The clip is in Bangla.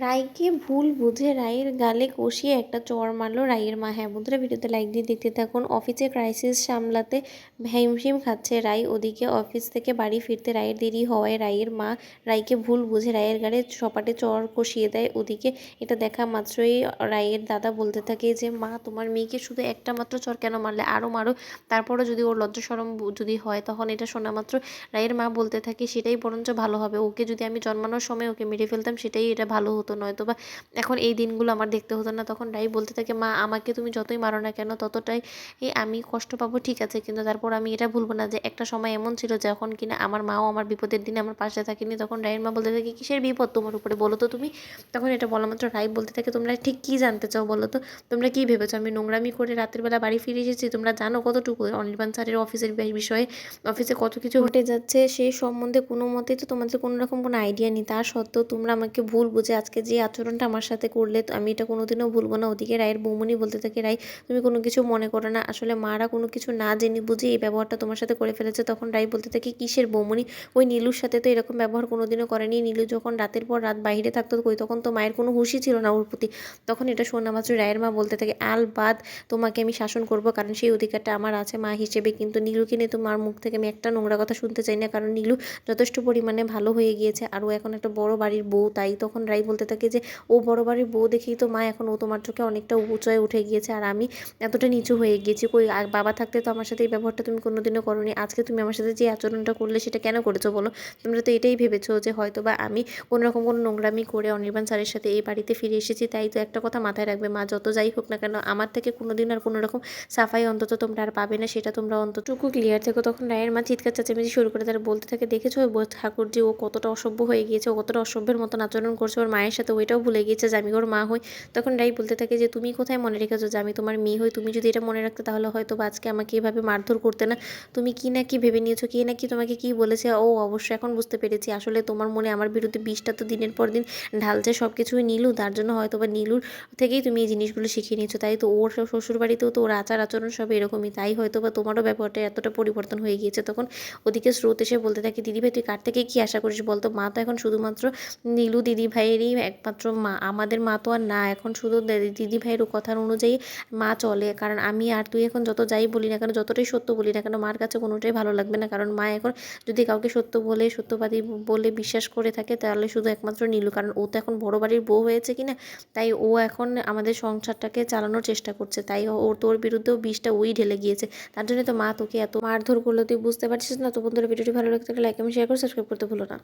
রাইকে ভুল বুঝে রায়ের গালে কষিয়ে একটা চর মারলো রায়ের মা। হ্যাঁ বন্ধুরা, ভিডিওতে লাইক দিয়ে দেখতে থাকুন। অফিসে ক্রাইসিস সামলাতে হিমশিম খাচ্ছে রায়। ওদিকে অফিস থেকে বাড়ি ফিরতে রায়ের দেরি হওয়ায় রায়ের মা রায়কে ভুল বুঝে রায়ের গালে সপাটে চর কষিয়ে দেয়। ওদিকে এটা দেখা মাত্রই রায়ের দাদা বলতে থাকে যে, মা, তোমার মেয়েকে শুধু একটা মাত্র চর কেন মারলে? আরও মারো। তারপরও যদি ওর লজ্জা সরম যদি হয়, তখন এটা শোনা মাত্র রায়ের মা বলতে থাকে, সেটাই বরঞ্চ ভালো হবে। ওকে যদি আমি জন্মানোর সময় ওকে মেরে ফেলতাম, সেটাই এটা ভালো হতো। নয়তো বা এখন এই দিনগুলো আমার দেখতে হতো না। তখন রাই বলতে থাকে, মা, আমাকে তুমি যতই মারো না কেন, ততটাই আমি কষ্ট পাবো, ঠিক আছে। কিন্তু তারপর আমি এটা ভুলবো না যে একটা সময় এমন ছিল যখন কিনা আমার মাও আমার বিপদের দিনে আমার পাশে থাকেনি। তখন রায়ের মা বলতে থাকে, কিসের বিপদ তোমার উপরে? বলো তো তুমি। তখন এটা বলা মাত্র রাই বলতে থাকে, তোমরা ঠিক কী জানতে চাও বলো তো? তোমরা কী ভেবেছো? আমি নোংরামি করে রাতের বেলা বাড়ি ফিরে এসেছি। তোমরা জানো কতটুকু? অনির্বাণ স্যারের অফিসের বিষয়ে, অফিসে কত কিছু ঘটে যাচ্ছে সেই সম্বন্ধে কোনো মতেই তো তোমাদের কোনো রকম কোনো আইডিয়া নেই। তা সত্ত্বেও তোমরা আমাকে ভুল বুঝে আজকে যে আচরণটা আমার সাথে করলে তো আমি এটা কোনোদিনও ভুলবো না। ওদিকে রায়ের বৌমনি বলতে থাকে, রায়, তুমি কোনো কিছু মনে করো না। আসলে মারা কোনো কিছু না জেনে বুঝে এই ব্যবহারটা তোমার সাথে করে ফেলেছে। তখন রায় বলতে থাকে, কিসের বৌমনি? ওই নীলুর সাথে তো এরকম ব্যবহার কোনোদিনও করেনি। নীলু যখন রাতের পর রাত বাইরে থাকতো কই তখন তো মায়ের কোনো হুশই ছিল না ওর প্রতি। তখন এটা শোনা মাত্র রায়ের মা বলতে থাকে, আল বাদ, তোমাকে আমি শাসন করব, কারণ সেই অধিকারটা আমার আছে মা হিসেবে। কিন্তু নীলুকে নিয়ে তো মার মুখ থেকে আমি একটা নোংরা কথা শুনতে চাই না, কারণ নীলু যথেষ্ট পরিমাণে ভালো হয়ে গিয়েছে। আর ও এখন একটা বড় বাড়ির বউ, তাই তখন রাই বলতে থাকে যে, ও বড় বাড়ির বউ দেখেই তো মা, এখন ও তোমার চোখে অনেকটা উঁচুয় উঠে গিয়েছে আর আমি এতটা নিচু হয়ে গিয়েছি। কই বাবা থাকতে তো আমার সাথে এই ব্যবহারটা তুমি কোনোদিনও করোনি। আজকে তুমি আমার সাথে যে আচরণটা করলে সেটা কেন করেছ বলো? তোমরা তো এটাই ভেবেছো যে হয়তো বা আমি কোনো রকম কোনো নোংরামি করে অনির্বাণ স্যারের সাথে এই বাড়িতে ফিরে এসেছি। তাই তো একটা কথা মাথায় রাখবে, মা, যত যাই হোক না কেন, আমার থেকে কোনো দিন আর কোনো রকম সাফাই অন্তত তোমরা আর পাবে না, সেটা তোমরা অন্তটুকু ক্লিয়ার থেকো। তখন রায়ের মা চিৎকার চেঁচামেচি শুরু করে, তারা বলতে থাকে, দেখেছ ঠাকুর যে ও কতটা অসভ্য হয়ে গিয়েছে, ও কতটা অসভ্যের মতন আচরণ করছে, ওর মায়ের সাথে ওইটাও ভুলে গিয়েছে যে আমি ওর মা হই। তখন রাই বলতে থাকে যে, তুমি কোথায় মনে রেখেছো যে আমি তোমার মেয়ে হই? তুমি যদি এটা মনে রাখতে তাহলে হয়তো বা আজকে আমাকে এভাবে মারধর করতে না। তুমি কি না কি ভেবে নিয়েছো? কি না কি তোমাকে কি বলেছে? ও অবশ্যই এখন বুঝতে পেরেছি। আসলে তোমার মনে আমার বিরুদ্ধে বিষটা তো দিনের পর দিন ঢালছে সব কিছুই নীলু, তার জন্য হয়তো বা নীলুর থেকেই তুমি এই জিনিসগুলো শিখিয়ে নিয়েছো। তাই তো ওর শ্বশুর বাড়িতেও তো ওর আচার আচরণ সব এরকমই। তাই হয়তো বা তোমারও ব্যাপারটা এতটা পরিবর্তন হয়ে গিয়েছে। তখন ওদিকে স্রোত এসে বলতে থাকে দিদিভাই তুই কার থেকে কী আশা করিস বলতো? মা তো এখন শুধুমাত্র নীলু দিদি ভাইয়েরই একমাত্র মা। আমাদের মা তো আর না, এখন শুধু দিদি ভাইয়ের কথার অনুযায়ী মা চলে। কারণ আমি আর তুই এখন যত যাই বলি না কেন, যতটাই সত্য বলি না কেন, মার কাছে কোনোটাই ভালো লাগবে না। কারণ মা এখন যদি কাউকে সত্য বলে, সত্যবাদী বলে বিশ্বাস করে থাকে, তাহলে শুধু একমাত্র নীলু। কারণ ও তো এখন বড় বাড়ির বউ হয়েছে কি না তাই ও এখন আমাদের সংসারটাকে চালানোর চেষ্টা করছে। তাই ও তোর বিরুদ্ধেও বিষটা ওই ঢেলে গিয়েছে। তার জন্য তো মা তোকে এত মারধর করল। তুই বুঝতে পারছিস না? তো বন্ধুরা, ভিডিওটি ভালো লাগতে লাইক আমি শেয়ার করে সাবস্ক্রাইব করতে ভুলো না।